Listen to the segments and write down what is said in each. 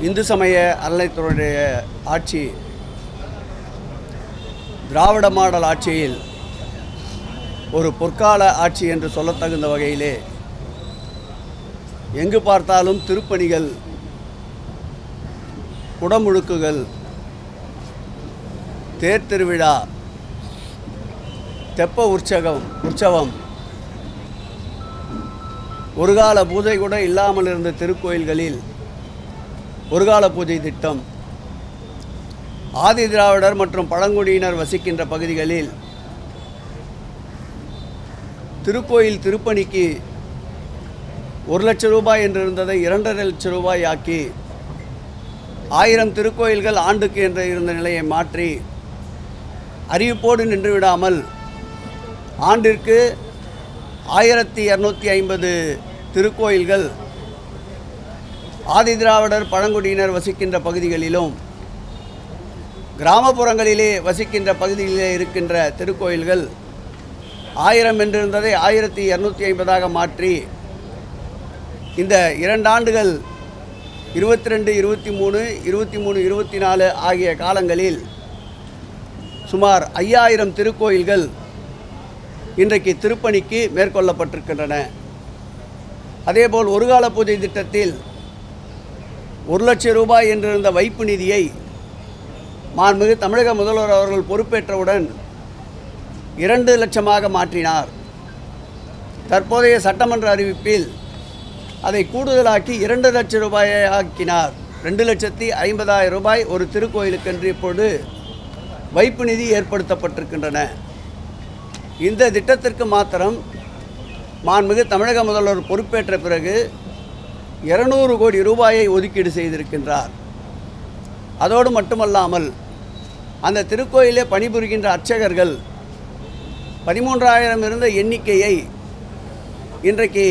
இந்து சமய அறநிலையத்துறையுடைய ஆட்சி திராவிட மாடல் ஆட்சியில் ஒரு பொற்கால ஆட்சி என்று சொல்லத்தகுந்த வகையிலே எங்கு பார்த்தாலும் திருப்பணிகள் குடமுழுக்குகள் தேர் திருவிழா தெப்ப உற்சகம் உற்சவம் ஒரு கால பூஜை கூட இல்லாமல் இருந்த திருக்கோயில்களில் ஒரு கால பூஜை திட்டம். ஆதி திராவிடர் மற்றும் பழங்குடியினர் வசிக்கின்ற பகுதிகளில் திருக்கோயில் திருப்பணிக்கு ஒரு லட்சம் ரூபாய் என்று இருந்ததை இரண்டரை லட்சம் ரூபாய் ஆக்கி ஆயிரம் திருக்கோயில்கள் ஆண்டுக்கு என்று இருந்த நிலையை மாற்றி அறிவிப்போடு நின்றுவிடாமல் ஆண்டிற்கு ஆயிரத்தி இரநூத்தி ஐம்பது திருக்கோயில்கள் ஆதி திராவிடர் பழங்குடியினர் வசிக்கின்ற பகுதிகளிலும் கிராமப்புறங்களிலே வசிக்கின்ற பகுதிகளிலே இருக்கின்ற திருக்கோயில்கள் ஆயிரம் என்றிருந்ததை ஆயிரத்தி இரநூத்தி ஐம்பதாக மாற்றி இந்த இரண்டு ஆண்டுகள் இருபத்தி ரெண்டு இருபத்தி மூணு இருபத்தி மூணு இருபத்தி நாலு ஆகிய காலங்களில் சுமார் ஐயாயிரம் திருக்கோயில்கள் இன்றைக்கு திருப்பணிக்கு மேற்கொள்ளப்பட்டிருக்கின்றன. அதேபோல் ஒரு கால பூஜை திட்டத்தில் ஒரு லட்சம் ரூபாய் என்றிருந்த வைப்பு நிதியை மாண்புமிகு தமிழக முதல்வர் அவர்கள் பொறுப்பேற்றவுடன் இரண்டு லட்சமாக மாற்றினார். தற்போதைய சட்டமன்ற அறிவிப்பில் அதை கூடுதலாக்கி இரண்டு லட்சம் ரூபாயை ஆக்கினார். ரெண்டு லட்சத்தி ஐம்பதாயிரம் ரூபாய் ஒரு திருக்கோயிலுக்கென்று இப்பொழுது வைப்பு நிதி ஏற்படுத்தப்பட்டிருக்கின்றன. இந்த திட்டத்திற்கு மாத்திரம் மாண்புமிகு தமிழக முதல்வர் பொறுப்பேற்ற பிறகு இருநூறு கோடி ரூபாயை ஒதுக்கீடு செய்திருக்கின்றார். அதோடு மட்டுமல்லாமல் அந்த திருக்கோயிலே பணிபுரிகின்ற அர்ச்சகர்கள் பதிமூன்றாயிரம் இருந்த எண்ணிக்கையை இன்றைக்கு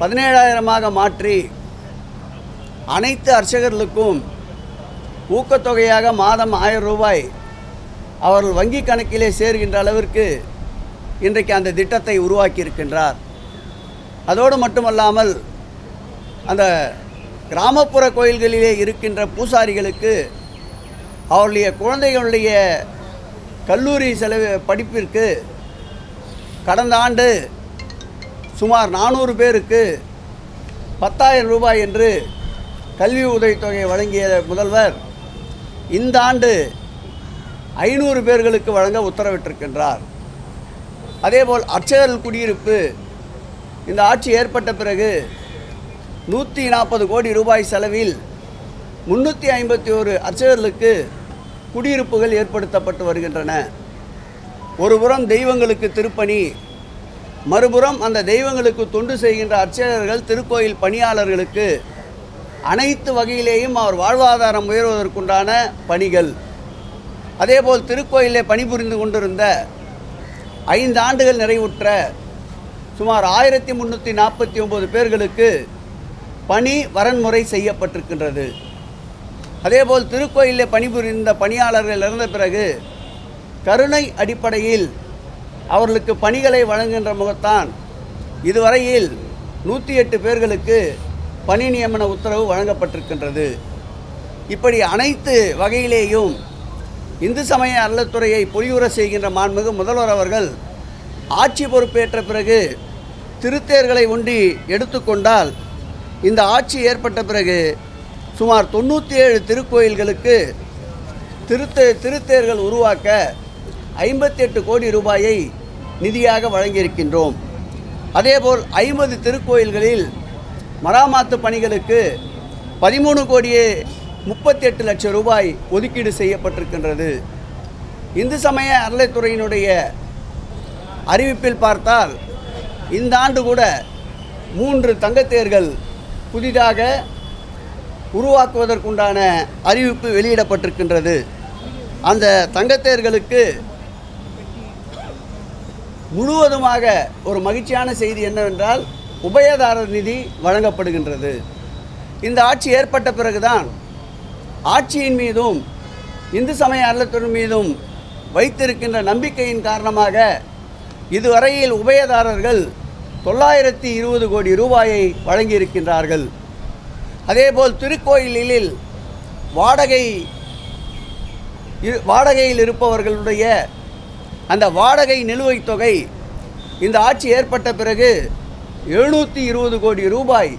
பதினேழாயிரமாக மாற்றி அனைத்து அர்ச்சகர்களுக்கும் ஊக்கத்தொகையாக மாதம் ஆயிரம் ரூபாய் அவர்கள் வங்கி கணக்கிலே சேர்கின்ற அளவிற்கு இன்றைக்கு அந்த திட்டத்தை உருவாக்கியிருக்கின்றார். அதோடு மட்டுமல்லாமல் அந்த கிராமப்புற கோயில்களிலே இருக்கின்ற பூசாரிகளுக்கு அவருடைய குழந்தைகளுடைய கல்லூரி செலவு படிப்பிற்கு கடந்த ஆண்டு சுமார் நானூறு பேருக்கு பத்தாயிரம் ரூபாய் என்று கல்வி உதவித்தொகை வழங்கிய முதல்வர் இந்த ஆண்டு ஐநூறு பேர்களுக்கு வழங்க உத்தரவிட்டிருக்கின்றார். அதேபோல் அர்ச்சகர்கள் குடியிருப்பு இந்த ஆட்சி ஏற்பட்ட பிறகு நூற்றி நாற்பது கோடி ரூபாய் செலவில் முந்நூற்றி ஐம்பத்தி ஒரு அர்ச்சகர்களுக்கு குடியிருப்புகள் ஏற்படுத்தப்பட்டு வருகின்றன. ஒருபுறம் தெய்வங்களுக்கு திருப்பணி மறுபுறம் அந்த தெய்வங்களுக்கு தொண்டு செய்கின்ற அர்ச்சகர்கள் திருக்கோயில் பணியாளர்களுக்கு அனைத்து வகையிலேயும் அவர் வாழ்வாதாரம் உயர்வதற்குண்டான பணிகள். அதேபோல் திருக்கோயிலே பணிபுரிந்து கொண்டிருந்த ஐந்து ஆண்டுகள் நிறைவுற்ற சுமார் ஆயிரத்தி முந்நூற்றி நாற்பத்தி ஒம்பது பேர்களுக்கு பணி வரன்முறை செய்யப்பட்டிருக்கின்றது. அதேபோல் திருக்கோயிலில் பணிபுரிந்த பணியாளர்கள் இறந்த பிறகு கருணை அடிப்படையில் அவர்களுக்கு பணிகளை வழங்குகின்ற முகத்தான் இதுவரையில் நூற்றி எட்டு பேர்களுக்கு பணி நியமன உத்தரவு வழங்கப்பட்டிருக்கின்றது. இப்படி அனைத்து வகையிலேயும் இந்து சமய அறத்துறையை பொலியுற செய்கின்ற மாண்புமிகு முதல்வர் அவர்கள் ஆட்சி பொறுப்பேற்ற பிறகு திருத்தேர்களை ஒன்றி எடுத்துக்கொண்டால் இந்த ஆட்சி ஏற்பட்ட பிறகு சுமார் தொண்ணூற்றி ஏழு திருக்கோயில்களுக்கு திருத்த திருத்தேர்கள் உருவாக்க ஐம்பத்தி எட்டு கோடி ரூபாயை நிதியாக வழங்கியிருக்கின்றோம். அதேபோல் ஐம்பது திருக்கோயில்களில் மராமாத்து பணிகளுக்கு பதிமூணு கோடியே முப்பத்தி எட்டு லட்சம் ரூபாய் ஒதுக்கீடு செய்யப்பட்டிருக்கின்றது. இந்து சமய அறநிலைத்துறையினுடைய அறிவிப்பில் பார்த்தால் இந்த ஆண்டு கூட மூன்று தங்கத்தேர்கள் புதிதாக உருவாக்குவதற்குண்டான அறிவிப்பு வெளியிடப்பட்டிருக்கின்றது. அந்த தங்கத்தேர்களுக்கு முழுவதுமாக ஒரு மகிழ்ச்சியான செய்தி என்னவென்றால் உபயதாரர் நிதி வழங்கப்படுகின்றது. இந்த ஆட்சி ஏற்பட்ட பிறகுதான் ஆட்சியின் மீதும் இந்து சமய அறத்துறை மீதும் வைத்திருக்கின்ற நம்பிக்கையின் காரணமாக இதுவரையில் உபயதாரர்கள் தொள்ளாயிரத்தி இருபது கோடி ரூபாயை வழங்கியிருக்கின்றார்கள். அதேபோல் திருக்கோயிலில் வாடகை இரு- வாடகையில் இருப்பவர்களுடைய அந்த வாடகை நிலுவைத் தொகை இந்த ஆட்சி ஏற்பட்ட பிறகு எழுநூற்றி இருபது கோடி ரூபாய்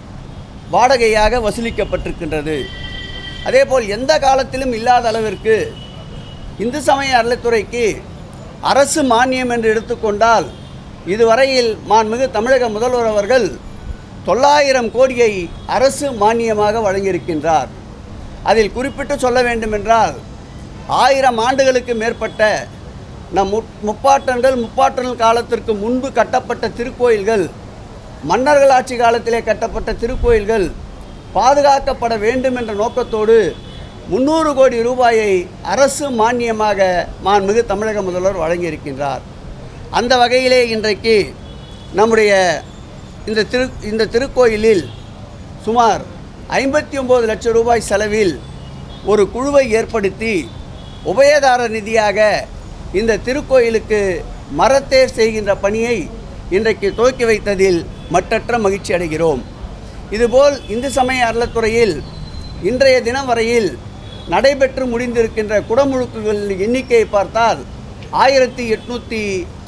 வாடகையாக வசூலிக்கப்பட்டிருக்கின்றது. அதேபோல் எந்த காலத்திலும் இல்லாத அளவிற்கு இந்து சமய அறநிலைத்துறைக்கு அரசு மானியம் என்று எடுத்துக்கொண்டால் இதுவரையில் மாண்புமிகு தமிழக முதல்வர் அவர்கள் தொள்ளாயிரம் கோடியை அரசு மானியமாக வழங்கியிருக்கின்றார். அதில் குறிப்பிட்டு சொல்ல வேண்டுமென்றால் ஆயிரம் ஆண்டுகளுக்கு மேற்பட்ட நம் முப்பாட்டன்கள் முப்பாட்டன்கள் காலத்திற்கு முன்பு கட்டப்பட்ட திருக்கோயில்கள் மன்னர்கள் ஆட்சி காலத்திலே கட்டப்பட்ட திருக்கோயில்கள் பாதுகாக்கப்பட வேண்டும் என்ற நோக்கத்தோடு முந்நூறு கோடி ரூபாயை அரசு மானியமாக மாண்புமிகு தமிழக முதல்வர் வழங்கியிருக்கின்றார். அந்த வகையிலே இன்றைக்கு நம்முடைய இந்த திரு இந்த திருக்கோயிலில் சுமார் ஐம்பத்தி ஒம்பது லட்சம் ரூபாய் செலவில் ஒரு குழுவை ஏற்படுத்தி உபயதார நிதியாக இந்த திருக்கோயிலுக்கு மரத்தேர் செய்கின்ற பணியை இன்றைக்கு துவக்கி வைத்ததில் மற்றற்ற மகிழ்ச்சி அடைகிறோம். இதுபோல் இந்து சமய அறத்துறையில் இன்றைய தினம் வரையில் நடைபெற்று முடிந்திருக்கின்ற குடமுழுக்குகளின் எண்ணிக்கையை பார்த்தால் ஆயிரத்தி எட்நூற்றி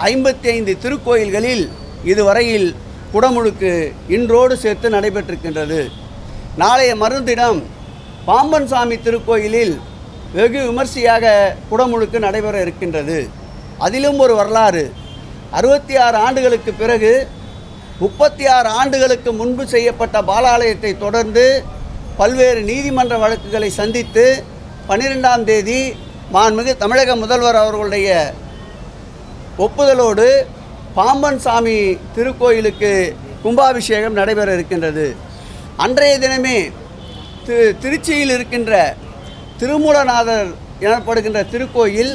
ஐம்பத்தி ஐந்து திருக்கோயில்களில் இதுவரையில் குடமுழுக்கு இன்றோடு சேர்த்து நடைபெற்றிருக்கின்றது. நாளைய மறுதினம் பாம்பன் சாமி திருக்கோயிலில் வெகு விமர்சையாக குடமுழுக்கு நடைபெற இருக்கின்றது. அதிலும் ஒரு வரலாறு. அறுபத்தி ஆறு ஆண்டுகளுக்கு பிறகு முப்பத்தி ஆறு ஆண்டுகளுக்கு முன்பு செய்யப்பட்ட பாலாலயத்தை தொடர்ந்து பல்வேறு நீதிமன்ற வழக்குகளை சந்தித்து பன்னிரெண்டாம் தேதி மாண்புமிகு தமிழக முதல்வர் அவர்களுடைய ஒப்புதலோடு பாம்பன் சாமி திருக்கோயிலுக்கு கும்பாபிஷேகம் நடைபெற இருக்கின்றது. அன்றைய தினமே திரு திருச்சியில் இருக்கின்ற திருமூலநாதர் எனப்படுகின்ற திருக்கோயில்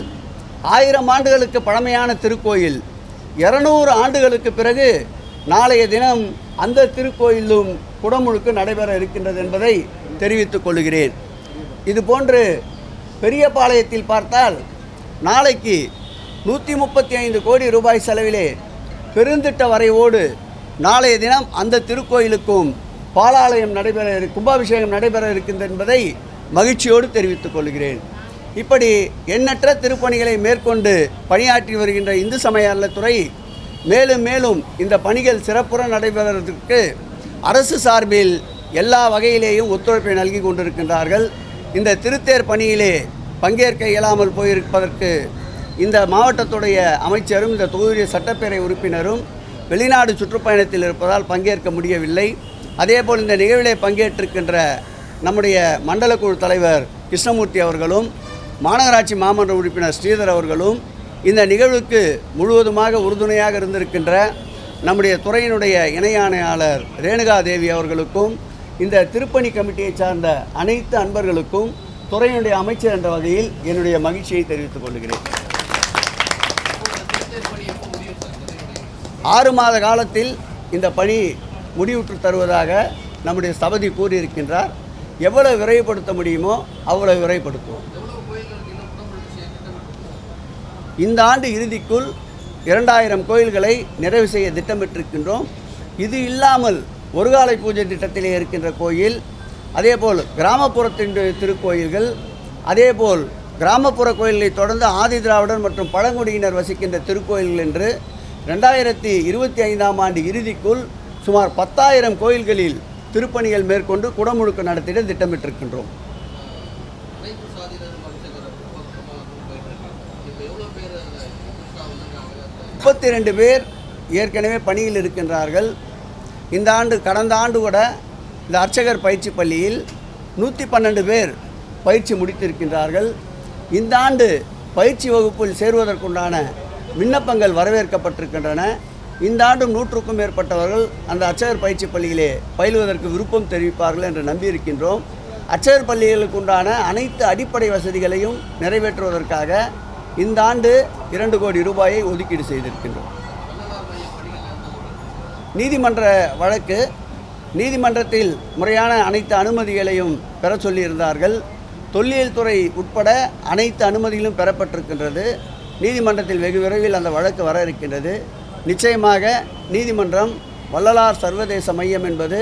ஆயிரம் ஆண்டுகளுக்கு பழமையான திருக்கோயில். இருநூறு ஆண்டுகளுக்கு பிறகு நாளைய தினம் அந்த திருக்கோயிலும் குடமுழுக்கு நடைபெற இருக்கின்றது என்பதை தெரிவித்துக் கொள்கிறேன். இதுபோன்று பெரியபாளையத்தில் பார்த்தால் நாளைக்கு நூற்றி முப்பத்தி ஐந்து கோடி ரூபாய் செலவிலே பெருந்திட்ட வரைவோடு நாளைய தினம் அந்த திருக்கோயிலுக்கும் பாலாலயம் நடைபெற கும்பாபிஷேகம் நடைபெற இருக்கின்றது என்பதை மகிழ்ச்சியோடு தெரிவித்துக் கொள்கிறேன். இப்படி எண்ணற்ற திருப்பணிகளை மேற்கொண்டு பணியாற்றி வருகின்ற இந்து சமய அறத்துறை மேலும் மேலும் இந்த பணிகள் சிறப்புற நடைபெறுவதற்கு அரசு சார்பில் எல்லா வகையிலேயும் ஒத்துழைப்பை நல்கி கொண்டிருக்கின்றார்கள். இந்த திருத்தேர் பணியிலே பங்கேற்க இயலாமல் போயிருப்பதற்கு இந்த மாவட்டத்துடைய அமைச்சரும் இந்த தொகுதி சட்டப்பேரவை உறுப்பினரும் வெளிநாடு சுற்றுப்பயணத்தில் இருப்பதால் பங்கேற்க முடியவில்லை. அதேபோல் இந்த நிகழ்விலே பங்கேற்றிருக்கின்ற நம்முடைய மண்டல குழு தலைவர் கிருஷ்ணமூர்த்தி அவர்களும் மாநகராட்சி மாமன்ற உறுப்பினர் ஸ்ரீதர் அவர்களும் இந்த நிகழ்வுக்கு முழுவதுமாக உறுதுணையாக இருந்திருக்கின்ற நம்முடைய துறையினுடைய இணை ஆணையாளர் ரேணுகா தேவி அவர்களுக்கும் இந்த திருப்பணி கமிட்டியை சார்ந்த அனைத்து அன்பர்களுக்கும் துறையினுடைய அமைச்சர் என்ற வகையில் என்னுடைய மகிழ்ச்சியை தெரிவித்துக் கொள்கிறேன். ஆறு மாத காலத்தில் இந்த பணி முடிவுற்று தருவதாக நம்முடைய சபதி கூறியிருக்கின்றார். எவ்வளவு விரைவுபடுத்த முடியுமோ அவ்வளவு விரைவுபடுத்துவோம். இந்த ஆண்டு இறுதிக்குள் இரண்டாயிரம் கோயில்களை நிறைவு செய்ய திட்டமிட்டிருக்கின்றோம். இது இல்லாமல் ஒருகாலை பூஜை திட்டத்திலே இருக்கின்ற கோயில் அதேபோல் கிராமப்புறத்தின் திருக்கோயில்கள் அதேபோல் கிராமப்புற கோயிலை தொடர்ந்து ஆதி திராவிடர் மற்றும் பழங்குடியினர் வசிக்கின்ற திருக்கோயில்கள் என்று ரெண்டாயிரத்தி இருபத்தி ஐந்தாம் ஆண்டு இறுதிக்குள் சுமார் பத்தாயிரம் கோயில்களில் திருப்பணிகள் மேற்கொண்டு குடமுழுக்கு நடத்திட திட்டமிட்டிருக்கின்றோம். முப்பத்தி ரெண்டு பேர் ஏற்கனவே பணியில் இருக்கின்றார்கள். இந்த ஆண்டு கடந்த ஆண்டு கூட இந்த அர்ச்சகர் பயிற்சி பள்ளியில் நூற்றி பன்னெண்டு பேர் பயிற்சி முடித்திருக்கின்றார்கள். இந்த ஆண்டு பயிற்சி வகுப்பில் சேருவதற்குண்டான விண்ணப்பங்கள் வரவேற்கப்பட்டிருக்கின்றன. இந்த ஆண்டும் நூற்றுக்கும் மேற்பட்டவர்கள் அந்த அர்ச்சகர் பயிற்சி பள்ளியிலே பயிலுவதற்கு விருப்பம் தெரிவிப்பார்கள் என்று நம்பியிருக்கின்றோம். அச்சகர் பள்ளிகளுக்கு உண்டான அனைத்து அடிப்படை வசதிகளையும் நிறைவேற்றுவதற்காக இந்த ஆண்டு இரண்டு கோடி ரூபாயை ஒதுக்கீடு செய்திருக்கின்றோம். நீதிமன்ற வழக்கு நீதிமன்றத்தில் முறையான அனைத்து அனுமதிகளையும் பெற சொல்லியிருந்தார்கள். தொல்லியல் துறை உட்பட அனைத்து அனுமதிகளும் பெறப்பட்டிருக்கின்றது. நீதிமன்றத்தில் வெகு விரைவில் அந்த வழக்கு வர இருக்கின்றது. நிச்சயமாக நீதிமன்றம் வள்ளலார் சர்வதேச மையம் என்பது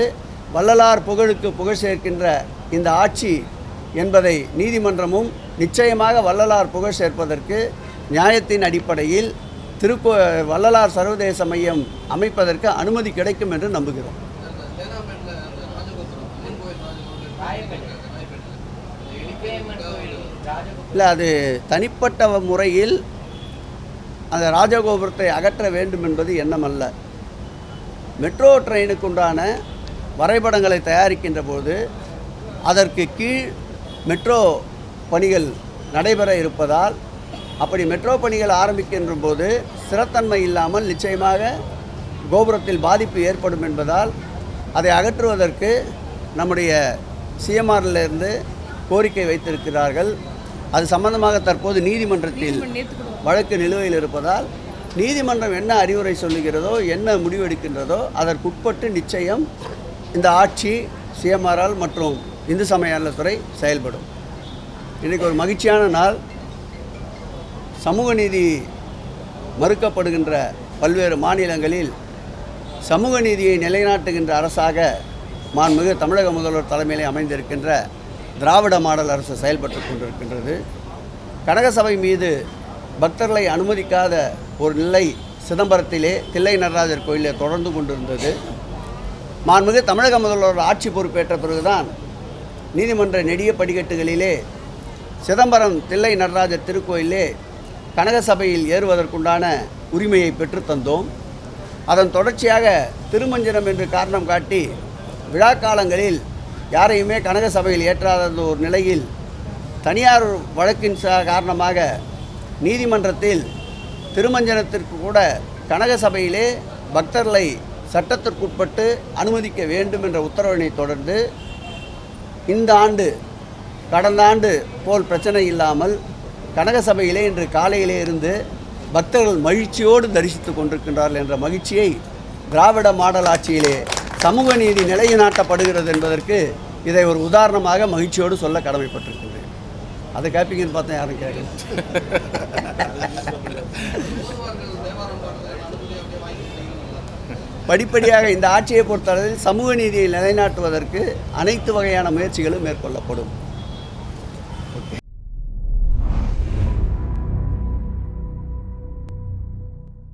வள்ளலார் புகழுக்கு புகழ் சேர்க்கின்ற இந்த ஆட்சி என்பதை நீதிமன்றமும் நிச்சயமாக வள்ளலார் புகழ் சேர்ப்பதற்கு நியாயத்தின் அடிப்படையில் திருக்கோ வள்ளலார் சர்வதேச மையம் அமைப்பதற்கு அனுமதி கிடைக்கும் என்று நம்புகிறோம். இல்லை அது தனிப்பட்ட முறையில் அந்த ராஜகோபுரத்தை அகற்ற வேண்டும் என்பது எண்ணமல்ல. மெட்ரோ ட்ரெயினுக்கு உண்டான வரைபடங்களை தயாரிக்கின்ற போது அதற்கு கீழ் மெட்ரோ பணிகள் நடைபெற இருப்பதால் அப்படி மெட்ரோ பணிகள் ஆரம்பிக்கின்ற போது ஸ்திரத்தன்மை இல்லாமல் நிச்சயமாக கோபுரத்தில் பாதிப்பு ஏற்படும் என்பதால் அதை அகற்றுவதற்கு நம்முடைய சிஎம்ஆரிலிருந்து கோரிக்கை வைத்திருக்கிறார்கள். அது சம்பந்தமாக தற்போது நீதிமன்றத்தில் வழக்கு நிலுவையில் இருப்பதால் நீதிமன்றம் என்ன அறிவுரை சொல்லுகிறதோ என்ன முடிவெடுக்கின்றதோ அதற்குட்பட்டு நிச்சயம் இந்த ஆட்சி சிஎம்ஆர்ஆல் மற்றும் இந்து சமய அறநிலைத்துறை செயல்படும். இன்றைக்கு ஒரு மகிழ்ச்சியான நாள். சமூக நீதி மறுக்கப்படுகின்ற பல்வேறு மாநிலங்களில் சமூக நீதியை நிலைநாட்டுகின்ற அரசாக மாண்புமிகு தமிழக முதல்வர் தலைமையிலே அமைந்திருக்கின்ற திராவிட மாடல் அரசு செயல்பட்டு கொண்டிருக்கின்றது. கனகசபை மீது பக்தர்களை அனுமதிக்காத ஒரு நிலை சிதம்பரத்திலே தில்லை நடராஜர் கோயிலில் தொடர்ந்து கொண்டிருந்தது. மாண்புமிகு தமிழக முதல்வர் ஆட்சி பொறுப்பேற்ற பிறகுதான் நீதிமன்ற நெடிய படிக்கட்டுகளிலே சிதம்பரம் தில்லை நடராஜர் திருக்கோயிலே கனகசபையில் ஏறுவதற்குண்டான உரிமையை பெற்றுத்தந்தோம். அதன் தொடர்ச்சியாக திருமஞ்சனம் என்று காரணம் காட்டி விழா காலங்களில் யாரையுமே கனக சபையில் ஏற்றாத ஒரு நிலையில் தனியார் வழக்கின் காரணமாக நீதிமன்றத்தில் திருமஞ்சனத்திற்கு கூட கனக சபையிலே பக்தர்களை சட்டத்திற்குட்பட்டு அனுமதிக்க வேண்டும் என்ற உத்தரவினை தொடர்ந்து இந்த ஆண்டு கடந்த ஆண்டு போல் பிரச்சனை இல்லாமல் கனக சபையிலே இன்று காலையிலே இருந்து பக்தர்கள் மகிழ்ச்சியோடு தரிசித்து கொண்டிருக்கின்றார்கள் என்ற மகிழ்ச்சியை திராவிட மாடல் ஆட்சியிலே சமூக நீதி நிலைநாட்டப்படுகிறது என்பதற்கு இதை ஒரு உதாரணமாக மகிழ்ச்சியோடு சொல்ல கடமைப்பட்டிருக்கின்றேன். அதை கேட்பீங்கன்னு பார்த்தா யாரும் கேட்கல. படிப்படியாக இந்த ஆட்சியை பொறுத்தளவில் சமூக நீதியை நிலைநாட்டுவதற்கு அனைத்து வகையான முயற்சிகளும் மேற்கொள்ளப்படும்.